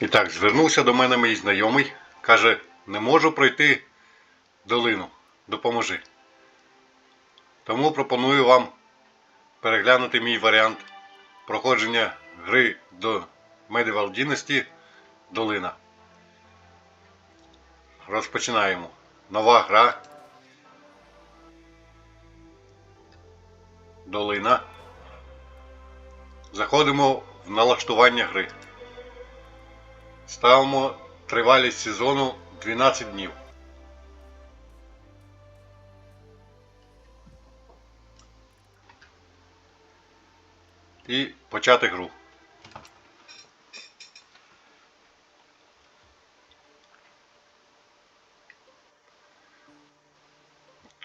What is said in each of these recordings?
І так, звернувся до мене мій знайомий, каже, не можу пройти долину, допоможи. Тому пропоную вам переглянути мій варіант проходження гри до Medieval Dynasty Долина. Розпочинаємо. Нова гра. Долина. Заходимо в налаштування гри. Ставимо тривалість сезону 12 днів. І почати гру.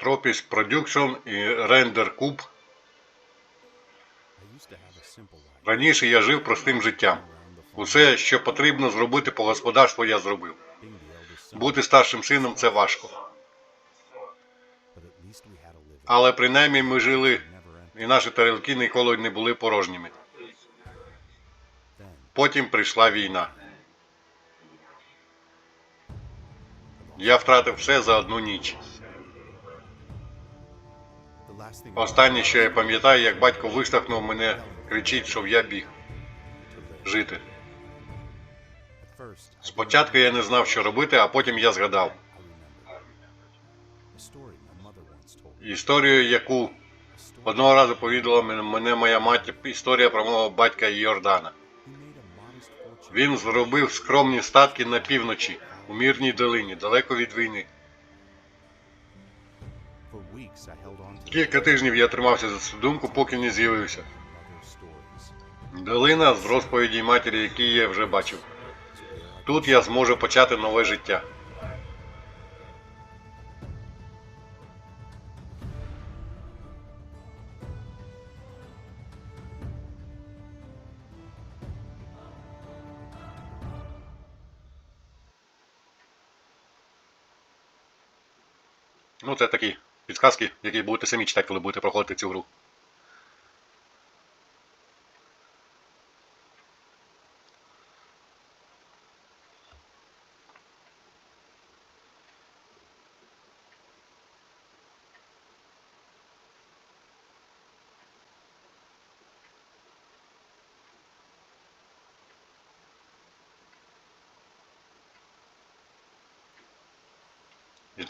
Tropis Production і Render Cube. Раніше я жив простим життям. Усе, що потрібно зробити по господарству, я зробив. Бути старшим сином це важко. Але принаймні ми жили, і наші тарілки ніколи не були порожніми. Потім прийшла війна. Я втратив все за одну ніч. Останнє, що я пам'ятаю, як батько виштовхнув мене, кричить, щоб я біг жити. Спочатку я не знав, що робити, а потім я згадав історію, яку одного разу повідала мен- мене моя мати, історія про мого батька Йордана. Він зробив скромні статки на півночі, у мирній долині, далеко від війни. Кілька тижнів я тримався за цю думку, поки не з'явився. Долина з розповіді матері, які я вже бачив. Тут я зможу почати нове життя. Ну, це такі підсказки, які будете самі читати, коли будете проходити цю гру.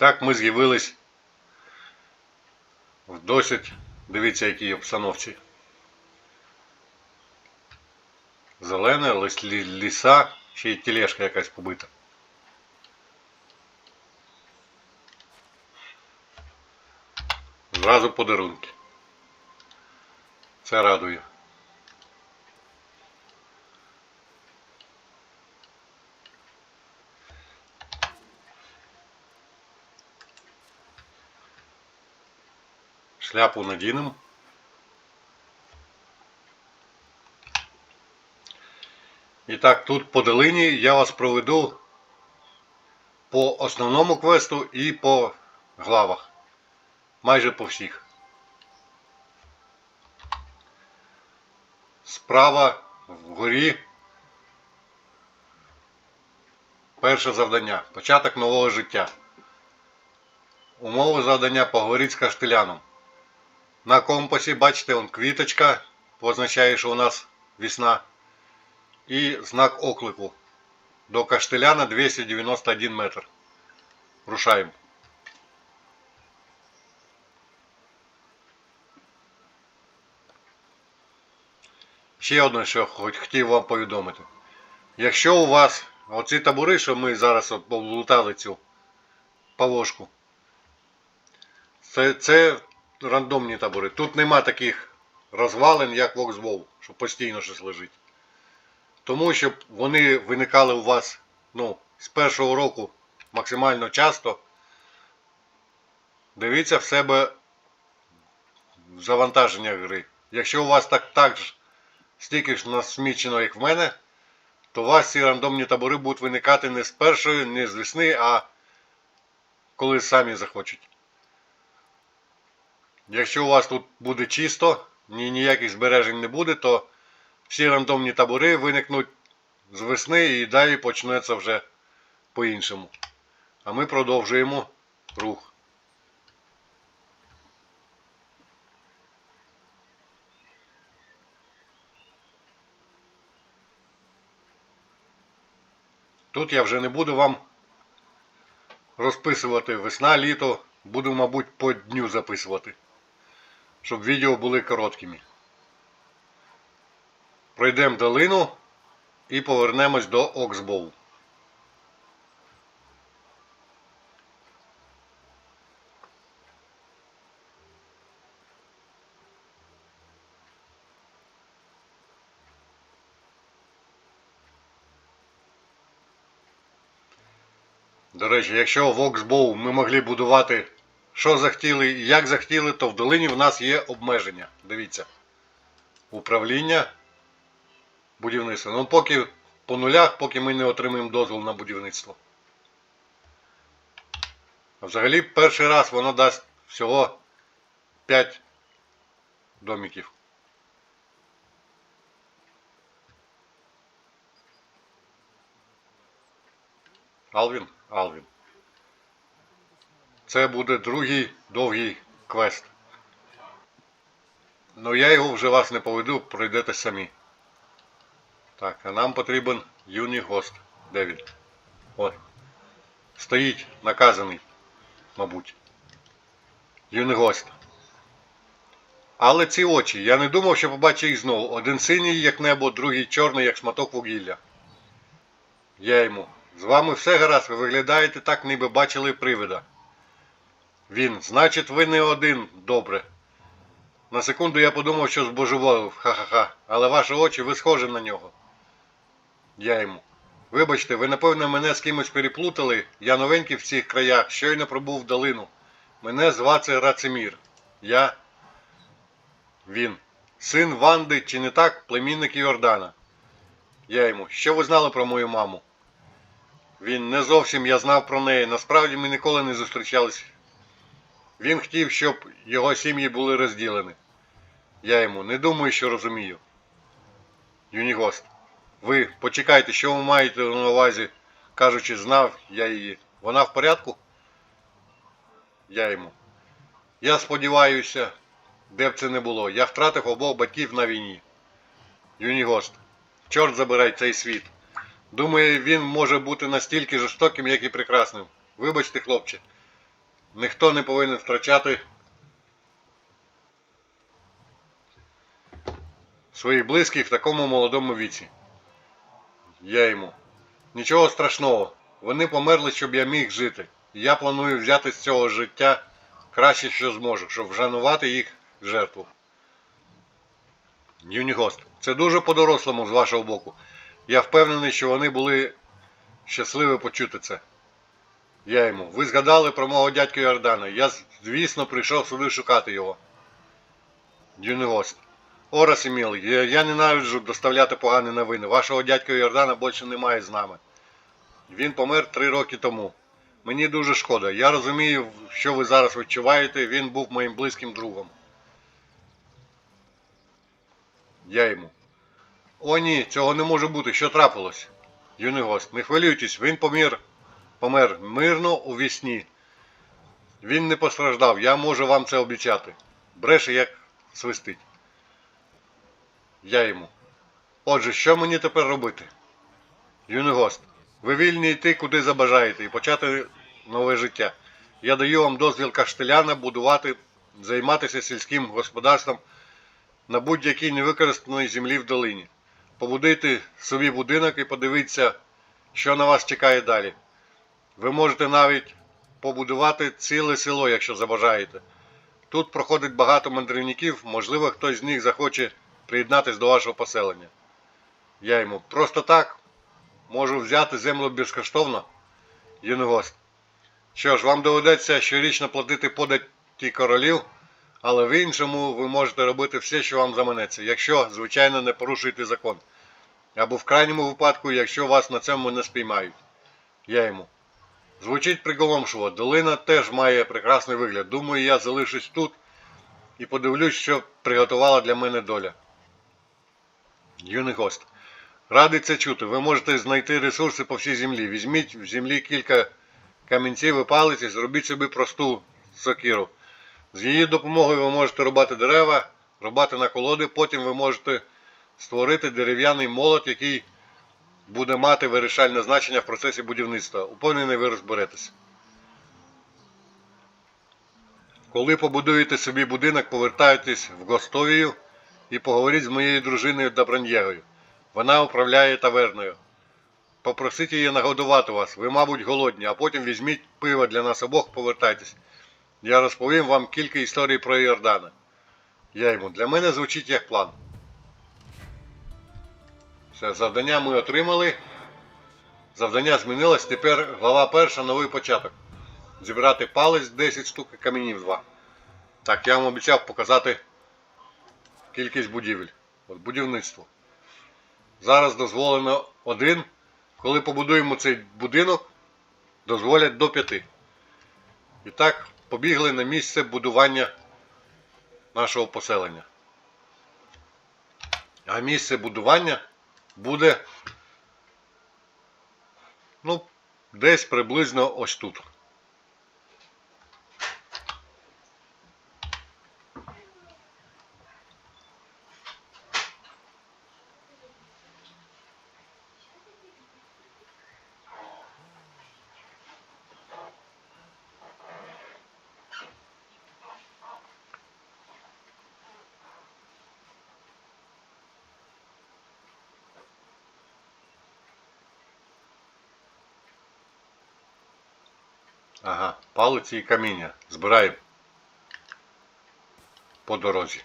Так ми з'явились в досить, дивіться, якій обстановці. Зелене, лис- ліса, ще й тележка якась побита. Зразу подарунки. Це радує. Шляпу надінемо. І так, тут по долині я вас проведу по основному квесту і по главах. Майже по всіх. Справа вгорі. Перше завдання. Початок нового життя. Умови завдання поговорити з каштеляном. На компасі, бачите, он квіточка, позначає, що у нас весна. І знак оклику. До Каштеляна 291 метр. Рушаємо. Ще одне, що хотів вам повідомити. Якщо у вас оці табури, що ми зараз облутали цю павошку, це, це рандомні табори. Тут нема таких розвалин, як Воксвол, що постійно щось лежить. Тому щоб вони виникали у вас ну, з першого року максимально часто, дивіться в себе в завантаження гри. Якщо у вас так, так ж стільки ж насмічено, як в мене, то у вас ці рандомні табори будуть виникати не з першої, не з весни, а коли самі захочуть. Якщо у вас тут буде чисто, ні, ніяких збережень не буде, то всі рандомні табори виникнуть з весни і далі почнеться вже по-іншому. А ми продовжуємо рух. Тут я вже не буду вам розписувати весна, літо. Буду, мабуть, по дню записувати, щоб відео були короткими. Пройдемо долину і повернемось до Оксбоу. До речі, якщо в Оксбоу ми могли будувати що захотіли і як захотіли, то в долині в нас є обмеження. Дивіться. Управління будівництва. Ну поки по нулях, поки ми не отримаємо дозвіл на будівництво. Взагалі перший раз воно дасть всього 5 домиків. Алвін? Алвін. Це буде другий довгий квест. Ну я його вже вас не поведу, пройдете самі. Так, а нам потрібен юний гост. Де він? От. Стоїть наказаний, мабуть. Юний гост. Але ці очі, я не думав, що побачу їх знову. Один синій, як небо, другий чорний, як шматок вугілля. Я йому. З вами все гаразд, ви виглядаєте так, ніби бачили привида. Він, значить, ви не один, добре. На секунду я подумав, що збожеволив, ха-ха-ха, але ваші очі ви схожі на нього. Я йому. Вибачте, ви напевно мене з кимось переплутали. Я новенький в цих краях, щойно пробув в долину. Мене звати Рацимір. Я. Він. Син Ванди, чи не так, племінник Йордана. Я йому. Що ви знали про мою маму? Він не зовсім я знав про неї. Насправді ми ніколи не зустрічались. Він хотів, щоб його сім'ї були розділені. Я йому не думаю, що розумію. Юнігост. Ви почекайте, що ви маєте на увазі, кажучи, знав я її. Вона в порядку? Я йому. Я сподіваюся, де б це не було. Я втратив обох батьків на війні. Юнігост. Чорт забирай цей світ. Думаю, він може бути настільки жорстоким, як і прекрасним. Вибачте, хлопче. Ніхто не повинен втрачати своїх близьких в такому молодому віці. Я йому. Нічого страшного. Вони померли, щоб я міг жити. І я планую взяти з цього життя краще, що зможу, щоб вжанувати їх жертву. Юнігост, це дуже по-дорослому з вашого боку. Я впевнений, що вони були щасливі почути це. Я йому. Ви згадали про мого дядька Йордана. Я, звісно, прийшов сюди шукати його. Юнігост. Орас Еміл, я, я ненавиджу доставляти погані новини. Вашого дядька Йордана більше немає з нами. Він помер три роки тому. Мені дуже шкода. Я розумію, що ви зараз відчуваєте. Він був моїм близьким другом. Я йому. О, ні, цього не може бути. Що трапилось? Юний гость, не хвилюйтесь, він помір, помер мирно у вісні. Він не постраждав, я можу вам це обіцяти. Бреше, як свистить. Я йому. Отже, що мені тепер робити? Юний гост, ви вільні йти куди забажаєте і почати нове життя. Я даю вам дозвіл каштеляна будувати, займатися сільським господарством на будь-якій невикористаній землі в долині. Побудуйте собі будинок і подивіться, що на вас чекає далі. Ви можете навіть побудувати ціле село, якщо забажаєте. Тут проходить багато мандрівників, можливо, хтось з них захоче приєднатися до вашого поселення. Я йому просто так можу взяти землю безкоштовно. Юнгост. Що ж, вам доведеться щорічно платити податки королів, але в іншому ви можете робити все, що вам заманеться, якщо, звичайно, не порушуєте закон. Або в крайньому випадку, якщо вас на цьому не спіймають. Я йому. Звучить приголомшливо. Долина теж має прекрасний вигляд. Думаю, я залишусь тут і подивлюсь, що приготувала для мене доля. Юний гост. Радий це чути. Ви можете знайти ресурси по всій землі. Візьміть в землі кілька камінців і палиць і зробіть собі просту сокиру. З її допомогою ви можете рубати дерева, рубати на колоди, потім ви можете створити дерев'яний молот, який буде мати вирішальне значення в процесі будівництва. Упевнений, ви розберетесь. Коли побудуєте собі будинок, повертайтесь в Гостовію і поговоріть з моєю дружиною Добронєгою. Вона управляє таверною. Попросіть її нагодувати вас. Ви, мабуть, голодні, а потім візьміть пиво для нас обох, повертайтесь. Я розповім вам кілька історій про Йордана. Я йому. Для мене звучить як план. Все, завдання ми отримали. Завдання змінилось. Тепер глава перша, новий початок. Зібрати палець 10 штук і камінів 2. Так, я вам обіцяв показати кількість будівель. От будівництво. Зараз дозволено один. Коли побудуємо цей будинок, дозволять до п'яти. І так, побігли на місце будування нашого поселення. А місце будування буде ну, десь приблизно ось тут. Ага, палиці і каміння. Збираємо по дорозі.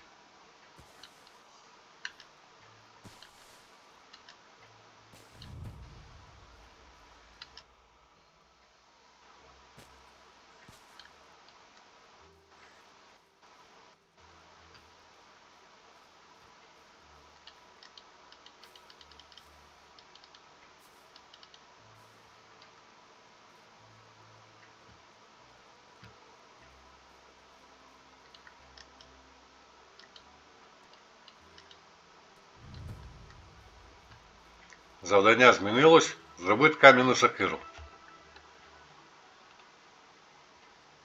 Завдання змінилось. Зробити кам'яну сокиру.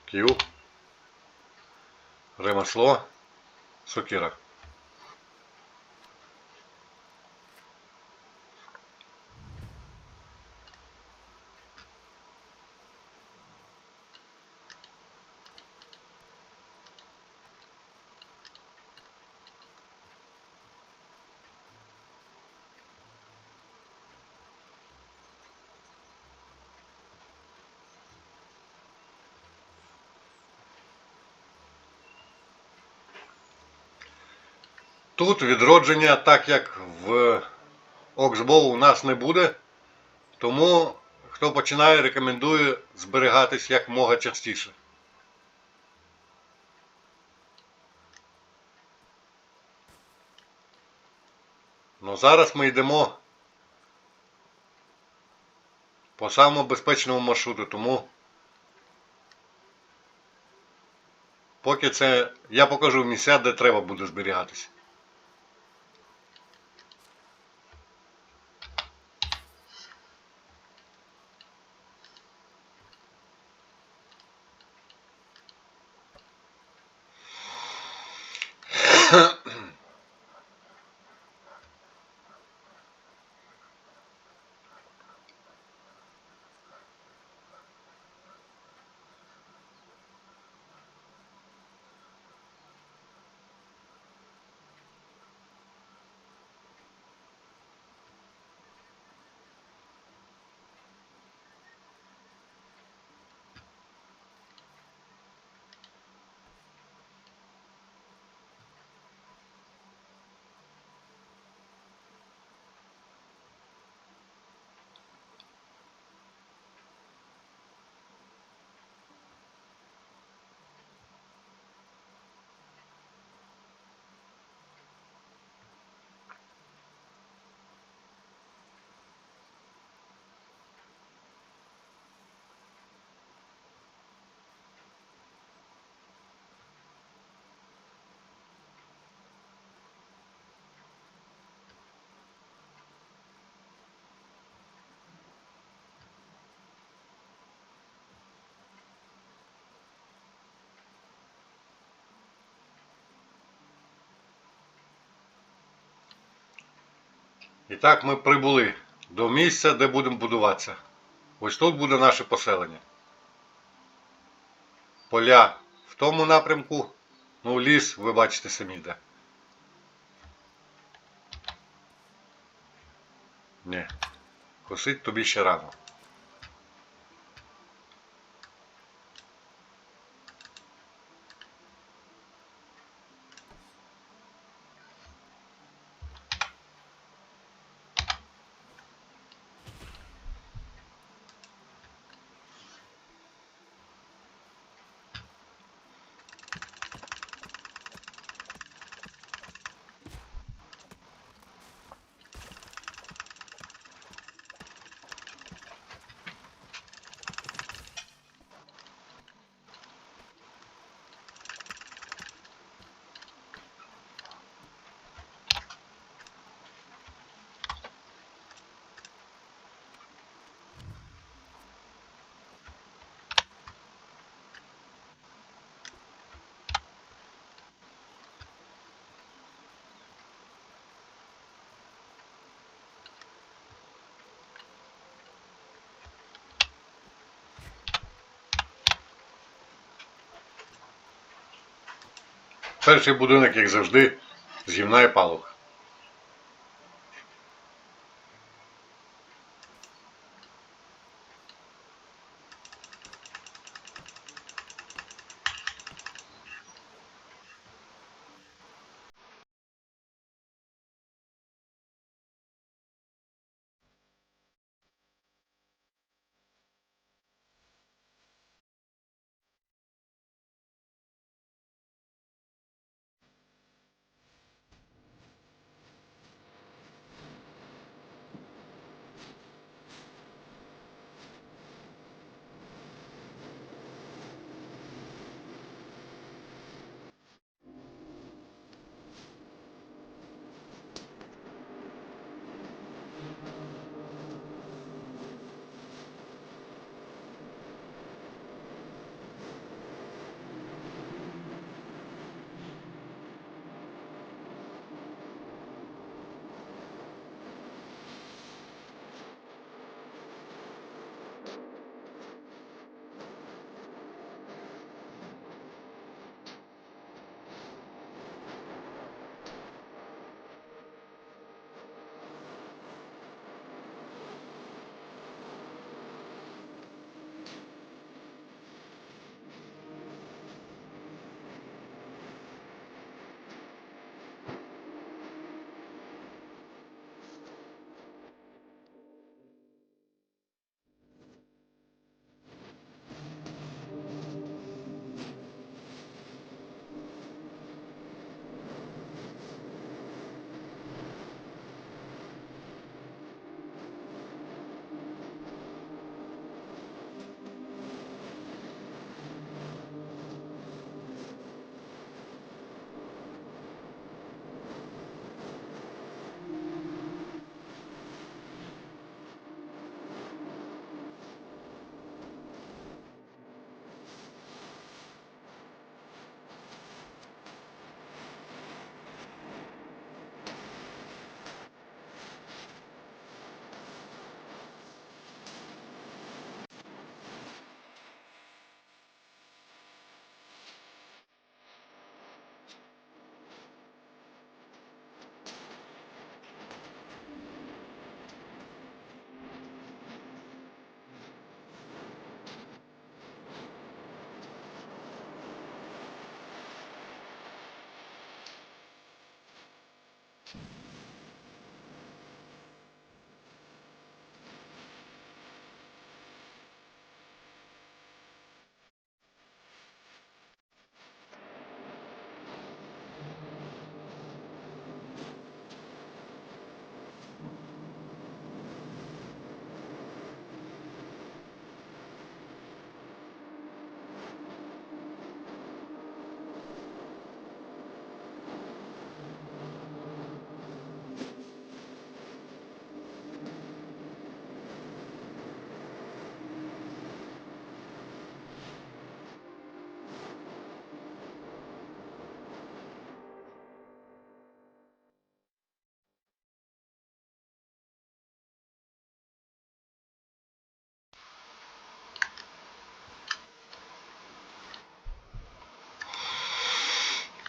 Кью. Ремесло. Сокира. Тут відродження, так як в Оксбоу у нас не буде, тому хто починає, рекомендую зберігатись як мога частіше. Ну зараз ми йдемо по самому безпечному маршруту, тому поки це я покажу місця, де треба буде зберігатися. І так ми прибули до місця, де будемо будуватися. Ось тут буде наше поселення. Поля в тому напрямку, ну ліс, ви бачите самі де. Ні, косить тобі ще рано. Перший будинок, як завжди, з гімна і палок.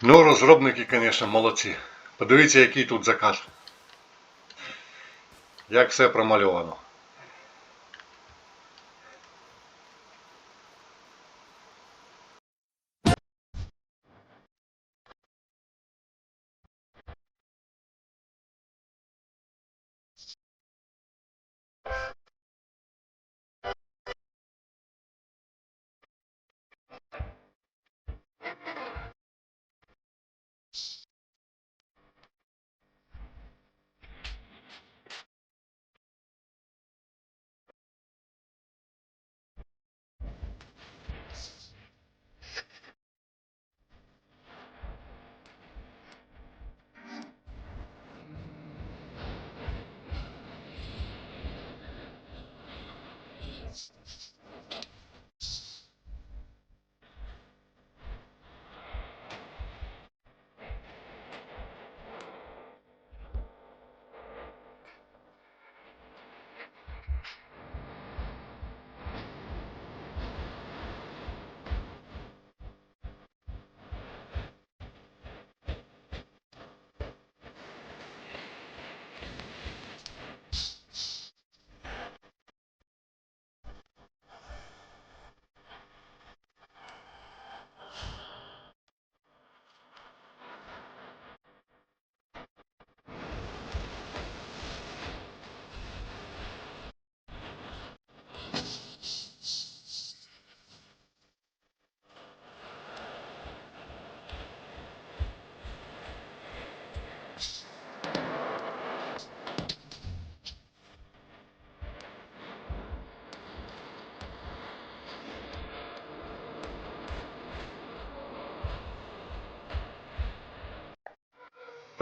Ну, розробники, звісно, молодці. Подивіться, який тут заказ. Як все промальовано.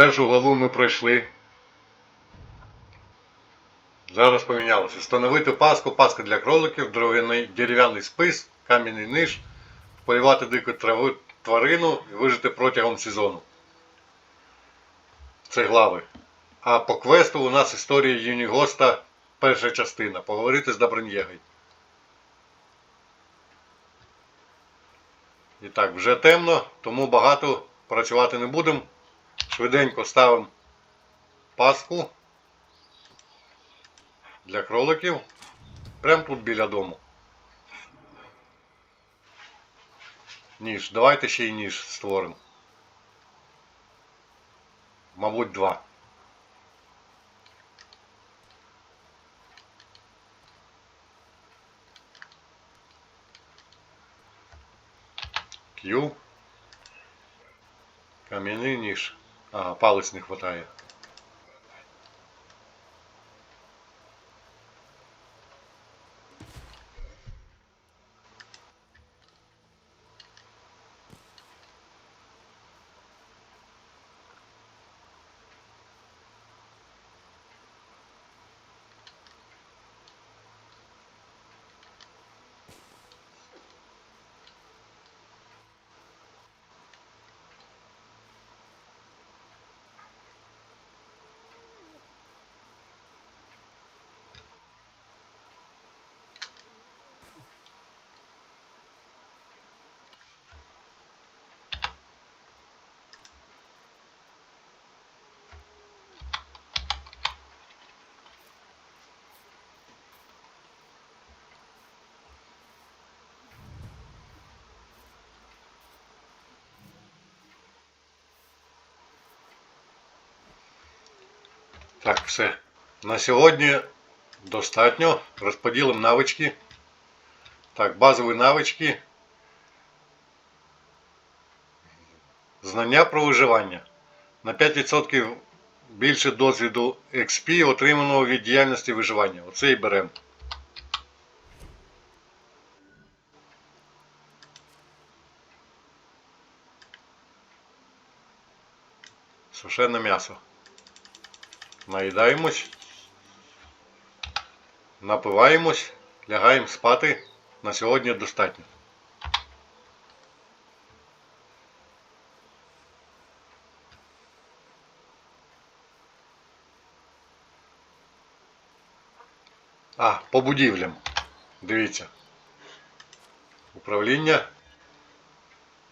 Першу главу ми пройшли. Зараз помінялося. Встановити паску, паска для кроликів, дерев'яний, спис, кам'яний ниж, полювати дику траву, тварину і вижити протягом сезону. Це глави. А по квесту у нас історія Юнігоста, перша частина. Поговорити з Добронєгою. І так, вже темно, тому багато працювати не будемо. Швиденько ставимо паску для кроликів. Прямо тут біля дому. Ніж. Давайте ще й ніж створимо. Мабуть, два. Q. Кам'яний ніж. Ага, палець не хватає. Так, все. На сьогодні достатньо. Розподілимо навички. Так, базові навички. Знання про виживання. На 5% більше досвіду XP, отриманого від діяльності виживання. Оце і беремо. Сушене м'ясо. Наїдаємось, напиваємось, лягаємо спати. На сьогодні достатньо. А, по будівлям. Дивіться. Управління.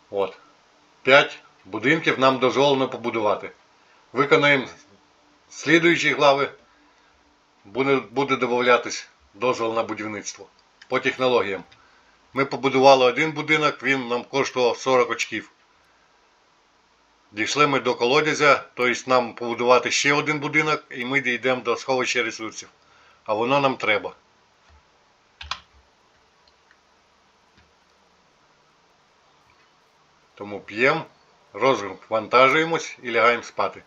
От. 5 будинків нам дозволено побудувати. Виконаємо слідуючі глави, буде, буде додатись дозвол на будівництво по технологіям. Ми побудували один будинок, він нам коштував 40 очків. Дійшли ми до колодязя, тобто нам побудувати ще один будинок, і ми дійдемо до сховища ресурсів. А воно нам треба. Тому п'ємо, розвантажуємось і лягаємо спати.